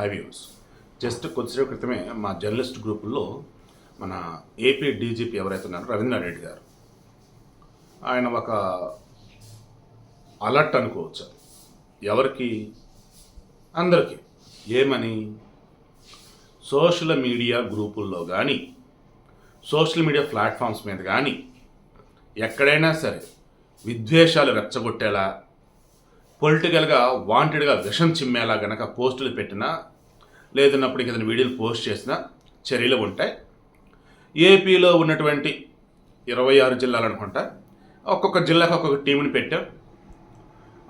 High views just కొద్దిసేపు క్రితమే మా జర్నలిస్ట్ గ్రూపుల్లో మన ఏపీ డీజీపీ ఎవరైతే ఉన్నారో రవీంద్రనాథ్ రెడ్డి గారు. ఆయన ఒక అలర్ట్ అనుకోవచ్చు. ఎవరికి? అందరికీ. ఏమని? సోషల్ మీడియా గ్రూపుల్లో కానీ సోషల్ మీడియా ప్లాట్ఫామ్స్ మీద కానీ ఎక్కడైనా సరే విద్వేషాలు రెచ్చగొట్టేలా పొలిటికల్గా వాంటెడ్గా విషం చిమ్మేలా గనక పోస్టులు పెట్టినా లేదన్నప్పుడు ఏదైనా వీడియోలు పోస్ట్ చేసిన చర్యలు ఉంటాయి. ఏపీలో ఉన్నటువంటి ఇరవై ఆరు జిల్లాలు అనుకుంటా ఒక్కొక్క జిల్లాకు ఒక్కొక్క టీంని పెట్టాం.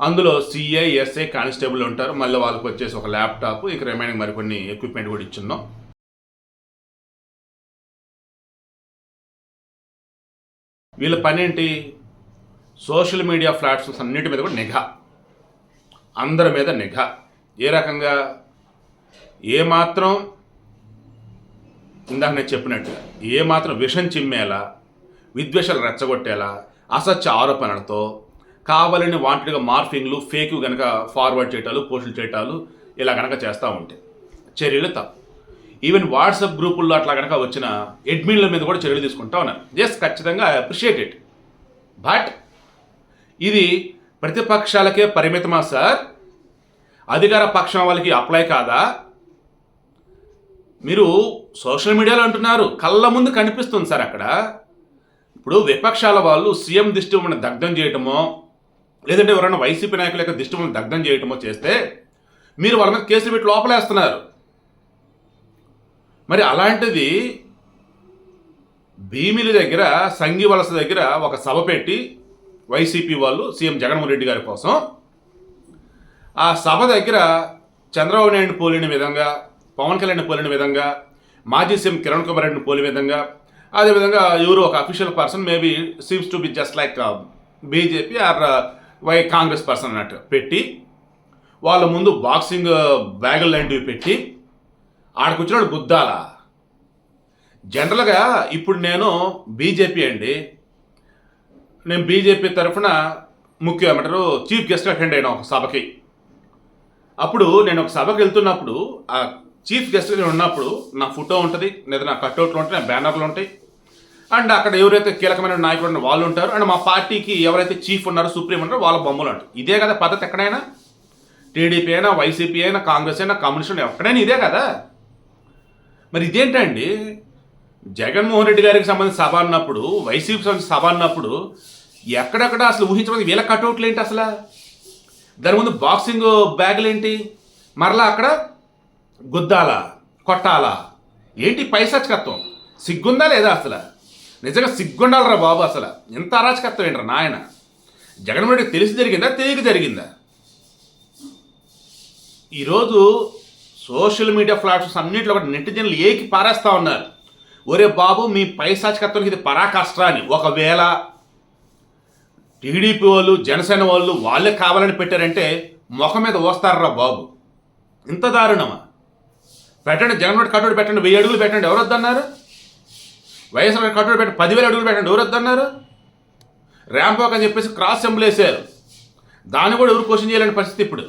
అందులో సిఐ ఎస్ఐ కానిస్టేబుల్ ఉంటారు. మళ్ళీ వాళ్ళకి వచ్చేసి ఒక ల్యాప్టాప్ ఇక రిమైనింగ్ మరికొన్ని ఎక్విప్మెంట్ కూడా ఇచ్చున్నాం. వీళ్ళ పని ఏంటి? సోషల్ మీడియా ప్లాట్ఫామ్స్ అన్నిటి మీద కూడా నిఘా. అందరి మీద నిఘా. ఏ రకంగా ఏమాత్రం ఇందాక నేను చెప్పినట్టుగా ఏమాత్రం విషం చిమ్మేలా విద్వేషాలు రెచ్చగొట్టేలా అసత్య ఆరోపణలతో కావాలని వాంటెడ్గా మార్ఫింగ్లు ఫేక్ కనుక ఫార్వర్డ్ చేయటాలు పోస్టులు చేయటాలు ఇలా కనుక చేస్తూ ఉంటాయి చర్యలు తప్పు. ఈవెన్ వాట్సాప్ గ్రూపుల్లో అట్లా కనుక వచ్చిన అడ్మిన్ల మీద కూడా చర్యలు తీసుకుంటా ఉన్నారు. జస్ట్ ఖచ్చితంగా ఐ అప్రిషియేట్ ఇట్ బట్ ఇది ప్రతిపక్షాలకే పరిమితమా సార్ అధికార పక్షం వాళ్ళకి అప్లై కాదా? మీరు సోషల్ మీడియాలో అంటున్నారు. కళ్ళ ముందు కనిపిస్తుంది సార్ అక్కడ. ఇప్పుడు విపక్షాల వాళ్ళు సీఎం దిష్టి మన దగ్ధం చేయటమో లేదంటే ఎవరైనా వైసీపీ నాయకుల యొక్క దిష్టి మన దగ్ధం చేయటమో చేస్తే మీరు వాళ్ళ మీద కేసులు పెట్టి లోపలేస్తున్నారు. మరి అలాంటిది భీమిలి దగ్గర సంఘి వలస దగ్గర ఒక సభ పెట్టి వైసీపీ వాళ్ళు సీఎం జగన్మోహన్ రెడ్డి గారి కోసం ఆ సభ దగ్గర చంద్రబాబు నాయుడు పోలిన విధంగా పవన్ కళ్యాణ్ పోలిన విధంగా మాజీ సీఎం కిరణ్ కుమార్ రెడ్డిని పోలిన విధంగా అదేవిధంగా ఎవరు ఒక official person maybe seems to be just like BJP or Y Congress person అన్నట్టు పెట్టి వాళ్ళ ముందు బాక్సింగ్ బ్యాగులు uh, లాంటివి పెట్టి ఆడకు వచ్చినాడు గుద్దాల జనరల్గా ఇప్పుడు నేను బీజేపీ అండి. నేను బీజేపీ తరఫున ముఖ్య ఏమంటారు చీఫ్ గెస్ట్ అటెండ్ అయినా ఒక సభకి. అప్పుడు నేను ఒక సభకి వెళ్తున్నప్పుడు చీఫ్ గెస్ట్ ఉన్నప్పుడు నా ఫోటో ఉంటుంది లేదా నా కట్అవుట్లు ఉంటాయి నా బ్యానర్లు ఉంటాయి. అండ్ అక్కడ ఎవరైతే కీలకమైన నాయకులు ఉన్నారో వాళ్ళు ఉంటారు అండ్ మా పార్టీకి ఎవరైతే చీఫ్ ఉన్నారో సుప్రీం ఉన్నారో వాళ్ళ బొమ్మలు ఉంటాయి ఇదే కదా పద్ధతి ఎక్కడైనా? టీడీపీ అయినా వైసీపీ అయినా కాంగ్రెస్ అయినా కమ్యూనిస్ట్ అయినా ఎక్కడైనా ఇదే కదా? మరి ఇదేంటండి? జగన్మోహన్ రెడ్డి గారికి సంబంధించిన సభ అన్నప్పుడు వైసీపీ సంబంధించిన సభ అన్నప్పుడు ఎక్కడెక్కడ అసలు ఊహించడం వీళ్ళ కట్అవుట్లు ఏంటి అసలు? దాని ముందు బాక్సింగ్ బ్యాగులు ఏంటి మరలా అక్కడ గుద్దాలా? కొట్టాలా? ఏంటి పైసచ్చకత్వం సిగ్గుందా లేదా అసలు? నిజంగా సిగ్గుండాలరా బాబు అసలు. ఇంత అరాచకత్వం ఏంట్రా నాయన? జగన్మోహన్ రెడ్డి తెలిసి జరిగిందా? తెలియక జరిగిందా? ఈరోజు సోషల్ మీడియా ప్లాట్ఫామ్స్ అన్నింటిలో కూడా నెటిజన్లు ఏకి పారేస్తా ఉన్నారు. ఒరే బాబు మీ పైశాచికత్వానికి ఇది పరాకాష్ట్ర అని. ఒకవేళ టీడీపీ వాళ్ళు జనసేన వాళ్ళు వాళ్ళే కావాలని పెట్టారంటే ముఖం మీద వస్తారా బాబు. ఇంత దారుణమా? పెట్టండి జగన్మోహన్ కట్టుబడి పెట్టండి వెయ్యి అడుగులు పెట్టండి ఎవరు వద్దన్నారు వైఎస్ఆర్ కట్టుబడి పెట్టండి పదివేల అడుగులు పెట్టండి ఎవరు వద్దన్నారు ర్యాంప్ వాక్ అని చెప్పేసి క్రాస్ సింబల్ వేసారు దాన్ని కూడా ఎవరు క్వశ్చన్ చేయలేని పరిస్థితి ఇప్పుడు.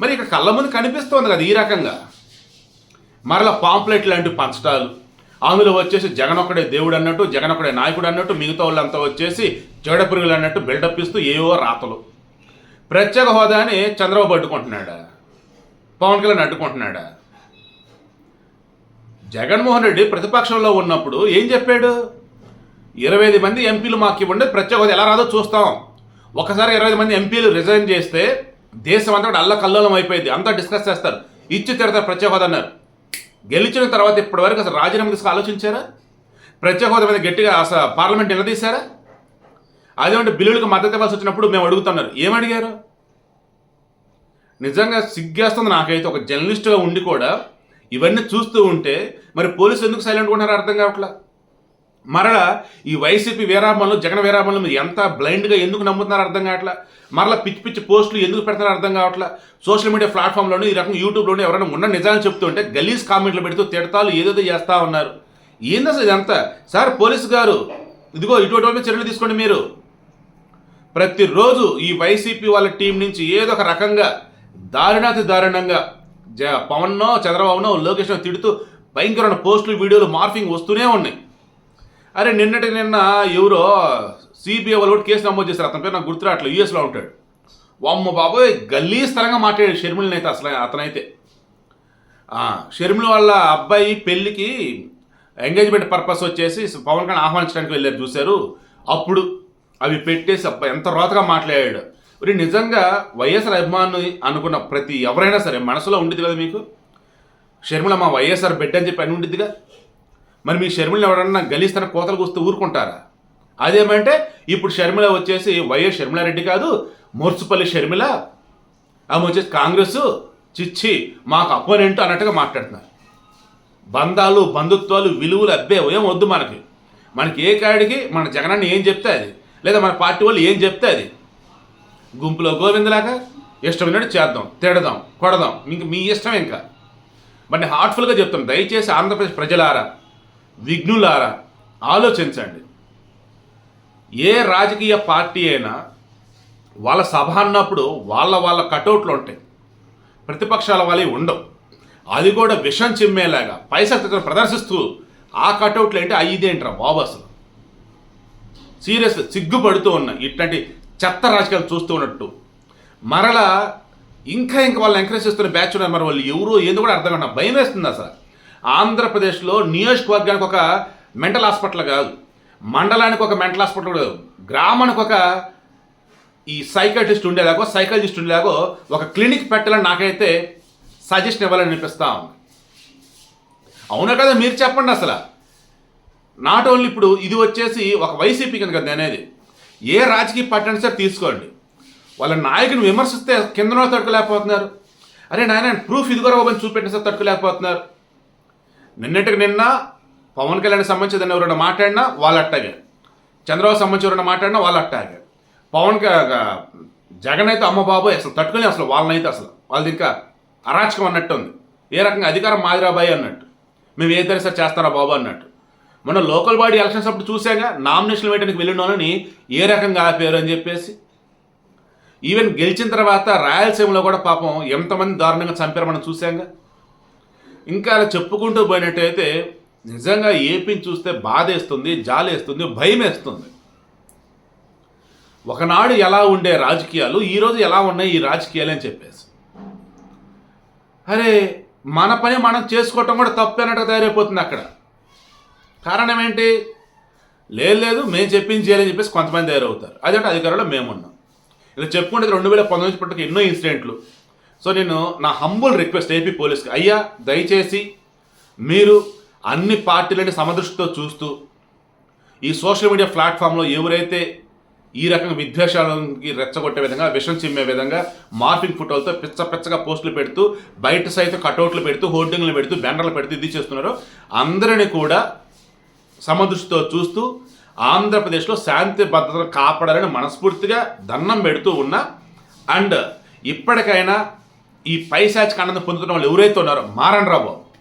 మరి ఇక్కడ కళ్ళ ముందు కనిపిస్తోంది కదా ఈ రకంగా. మరలా పాంప్లెట్ లాంటివి పంచటాలు అందులో వచ్చేసి జగన్ ఒక్కడే దేవుడు అన్నట్టు జగన్ ఒక్కడే నాయకుడు అన్నట్టు మిగతా వాళ్ళంతా వచ్చేసి చెడ పురుగులు అన్నట్టు బిల్డప్ ఇస్తూ ఏవో రాతలు. ప్రత్యేక హోదాని చంద్రబాబు అడ్డుకుంటున్నాడా? పవన్ కళ్యాణ్ అడ్డుకుంటున్నాడా? జగన్మోహన్ రెడ్డి ప్రతిపక్షంలో ఉన్నప్పుడు ఏం చెప్పాడు? ఇరవై ఐదు మంది ఎంపీలు మాకు ఇవ్వండి ప్రత్యేక ఎలా రాదో చూస్తాం. ఒకసారి ఇరవై ఐదు మంది ఎంపీలు రిజైన్ చేస్తే దేశం అంతా కూడా అల్లకల్లోలం అయిపోయింది అంతా డిస్కస్ చేస్తారు. ఇచ్చి తిడతారు ప్రత్యేక హోదా అన్నారు. గెలిచిన తర్వాత ఇప్పటివరకు అసలు రాజీనామా తీసుకు ఆలోచించారా? ప్రత్యేక హోదా మీద గట్టిగా అసలు పార్లమెంట్ నిలదీశారా? అదేమంటే బిల్లులకు మద్దతు ఇవ్వాల్సి వచ్చినప్పుడు మేము అడుగుతున్నారు ఏమడిగారు నిజంగా సిగ్గేస్తుంది నాకైతే ఒక జర్నలిస్ట్గా ఉండి కూడా ఇవన్నీ చూస్తూ ఉంటే మరి పోలీసులు ఎందుకు సైలెంట్ ఉన్నారో అర్థం కావట్లా? మరలా ఈ వైసీపీ వీరామణలు జగన్ వీరామణలు మీరు ఎంత బ్లైండ్గా ఎందుకు నమ్ముతున్నారో అర్థం కావట్లా? మరలా పిచ్చి పిచ్చి పోస్టులు ఎందుకు పెడతారో అర్థం కావట్లా? సోషల్ మీడియా ప్లాట్ఫామ్లోనే ఈ రకం యూట్యూబ్లోనే ఎవరైనా ఉన్న నిజాలు చెప్తుంటే గలీజ్ కామెంట్లు పెడుతూ తిడతాలు ఏదేదో చేస్తూ ఉన్నారు. ఏంది అసలు ఇదంతా? సార్ పోలీసు గారు ఇదిగో ఇటువంటి చర్యలు తీసుకోండి మీరు. ప్రతిరోజు ఈ వైసీపీ వాళ్ళ టీం నుంచి ఏదో ఒక రకంగా దారుణాతి దారుణంగా జ పవన్నో చంద్రబాబునో లోకేష్నో తిడుతూ భయంకరమైన పోస్టులు వీడియోలు మార్ఫింగ్ వస్తూనే ఉన్నాయి. అరే నిన్నటి నిన్న ఎవరో సిబిఐ వాళ్ళు కూడా కేసు నమోదు చేశారు. అతని పేరు నాకు గుర్తురాట్లేదు యూఎస్లో ఉంటాడు. వామ్మ బాబోయ్ గల్లీ స్థలంగా మాట్లాడాడు షర్మిలని అయితే అసలు అతనైతే. షర్మిల వాళ్ళ అబ్బాయి పెళ్ళికి ఎంగేజ్మెంట్ పర్పస్ వచ్చేసి పవన్ కళ్యాణ్ ఆహ్వానించడానికి వెళ్ళారు చూశారు. అప్పుడు అవి పెట్టేసి అబ్బాయి ఎంత రోతగా మాట్లాడాడు. మరి నిజంగా వైఎస్ఆర్ అభిమాను అనుకున్న ప్రతి ఎవరైనా సరే మనసులో ఉండిద్ది కదా మీకు? షర్మిల మా వైఎస్ఆర్ బిడ్డ అని చెప్పి అని ఉండిద్దిగా? మరి మీ షర్మిల ఎవరన్నా గలీస్తన కోతలు కూస్తూ ఊరుకుంటారా? అదేమంటే ఇప్పుడు షర్మిల వచ్చేసి వైఎస్ షర్మిలారెడ్డి కాదు మోర్చుపల్లి షర్మిల ఆమె వచ్చేసి కాంగ్రెస్ చిచ్చి మాకు అపోనెంట్ అన్నట్టుగా మాట్లాడుతున్నారు. బంధాలు బంధుత్వాలు విలువలు అబ్బే ఏం వద్దు మనకి. మనకి ఏ కాడికి మన జగనన్న ఏం చెప్తే అది. లేదా మన పార్టీ వాళ్ళు ఏం చెప్తే అది. గుంపులో గోవిందలాగా ఇష్టమైనట్టు చేద్దాం తిడదాం కొడదాం. ఇంక మీ ఇష్టం ఇంకా. మరి నేను హార్ట్ఫుల్గా చెప్తాను దయచేసి ఆంధ్రప్రదేశ్ ప్రజలారా విఘ్నులారా ఆలోచించండి. ఏ రాజకీయ పార్టీ అయినా వాళ్ళ సభ అన్నప్పుడు వాళ్ళ వాళ్ళ కటౌట్లు ఉంటాయి. ప్రతిపక్షాల వాళ్ళవి ఉండవు. అది కూడా విషం చిమ్మేలాగా పైసక్తిని ప్రదర్శిస్తూ ఆ కటౌట్లు ఏంటి? అయ్యిదేంట్రా బాబు అసలు? సీరియస్ సిగ్గుపడుతూ ఉన్నాయి ఇట్లాంటి చెత్త రాజకీయాలు చూస్తూ ఉన్నట్టు. మరలా ఇంకా ఇంకా వాళ్ళు ఎంకరేజ్ చేస్తున్న బ్యాచ్ ఉన్నారు మరి వాళ్ళు ఎవరు ఏదో కూడా అర్థం కాదు భయం వేస్తుంది అసలు. ఆంధ్రప్రదేశ్లో నియోజకవర్గానికి ఒక మెంటల్ హాస్పిటల్ కాదు. మండలానికి ఒక మెంటల్ హాస్పిటల్ కాదు. గ్రామానికి ఒక ఈ సైకాట్రిస్ట్ ఉండేలాగో సైకాలజిస్ట్ ఉండేలాగో ఒక క్లినిక్ పెట్టాలని నాకైతే సజెషన్ ఇవ్వాలని అనిపిస్తా ఉంది. అవునా కదా? మీరు చెప్పండి అసలు. నాట్ ఓన్లీ ఇప్పుడు ఇది వచ్చేసి ఒక వైసీపీ కనుక అది అనేది ఏ రాజకీయ పార్టీ అయినా సరే తీసుకోండి. వాళ్ళ నాయకుని విమర్శిస్తే కిందనో వాళ్ళు తట్టుకోలేకపోతున్నారు. అరే నాయన ప్రూఫ్ ఇది కూడా ఓపెన్ చూపెట్టిన సార్ తట్టుకోలేకపోతున్నారు. నిన్నటికి నిన్న పవన్ కళ్యాణ్ సంబంధించి దాన్ని ఎవరైనా మాట్లాడినా వాళ్ళు అట్టాగే చంద్రబాబు సంబంధించి ఎవరైనా మాట్లాడినా వాళ్ళు అట్టాగే పవన్ క- జగన్ అయితే అమ్మ బాబోయ్ అసలు తట్టుకోలే అసలు వాళ్ళనైతే అసలు. వాళ్ళది ఇంకా అరాచకం అన్నట్టు ఉంది ఏ రకంగా అధికారం మాదిరాబాయి అన్నట్టు. మేము ఏదైనా సరే చేస్తారా బాబు అన్నట్టు. మన లోకల్ బాడీ ఎలక్షన్స్ అప్పుడు చూసాగా నామినేషన్ వేయడానికి వెళ్ళిన వాళ్ళని ఏ రకంగా ఆపారు అని చెప్పేసి. ఈవెన్ గెలిచిన తర్వాత రాయలసీమలో కూడా పాపం ఎంతమంది దారుణంగా చంపారు మనం చూసాంగా ఇంకా అలా చెప్పుకుంటూ పోయినట్టయితే నిజంగా ఏపీని చూస్తే బాధేస్తుంది జాలేస్తుంది భయం వేస్తుంది ఒకనాడు ఎలా ఉండే రాజకీయాలు ఈరోజు ఎలా ఉన్నాయి ఈ రాజకీయాలు అని చెప్పేసి. అరే మన పని మనం చేసుకోవటం కూడా తప్పు అన్నట్టు తయారైపోతుంది అక్కడ. కారణం ఏంటి లేదు లేదు మేము చెప్పింది చేయాలని చెప్పేసి కొంతమంది తయారవుతారు. అదంటే? అధికారంలో మేమున్నాం ఇలా చెప్పుకుంటే రెండు వేల పంతొమ్మిది పట్టుకు ఎన్నో ఇన్సిడెంట్లు. సో నేను నా హంబుల్ రిక్వెస్ట్ ఏపీ పోలీస్కి అయ్యా దయచేసి మీరు అన్ని పార్టీలని సమదృష్టితో చూస్తూ ఈ సోషల్ మీడియా ప్లాట్ఫామ్లో ఎవరైతే ఈ రకంగా విద్వేషాలకి రెచ్చగొట్టే విధంగా విషం చిమ్మే విధంగా మార్పింగ్ ఫోటోలతో పిచ్చ పిచ్చగా పోస్టులు పెడుతూ బయట సైతం కటౌట్లు పెడుతూ హోర్డింగ్లు పెడుతూ బ్యానర్లు పెడుతూ ఇది చేస్తున్నారో అందరిని కూడా సమదృష్టితో చూస్తూ ఆంధ్రప్రదేశ్లో శాంతి భద్రతలు కాపాడాలని మనస్ఫూర్తిగా దండం పెడుతూ ఉన్నా అండ్ ఇప్పటికైనా ఈ పైశాచిక ఆనందం పొందుతున్న వాళ్ళు ఎవరైతే ఉన్నారో మారండి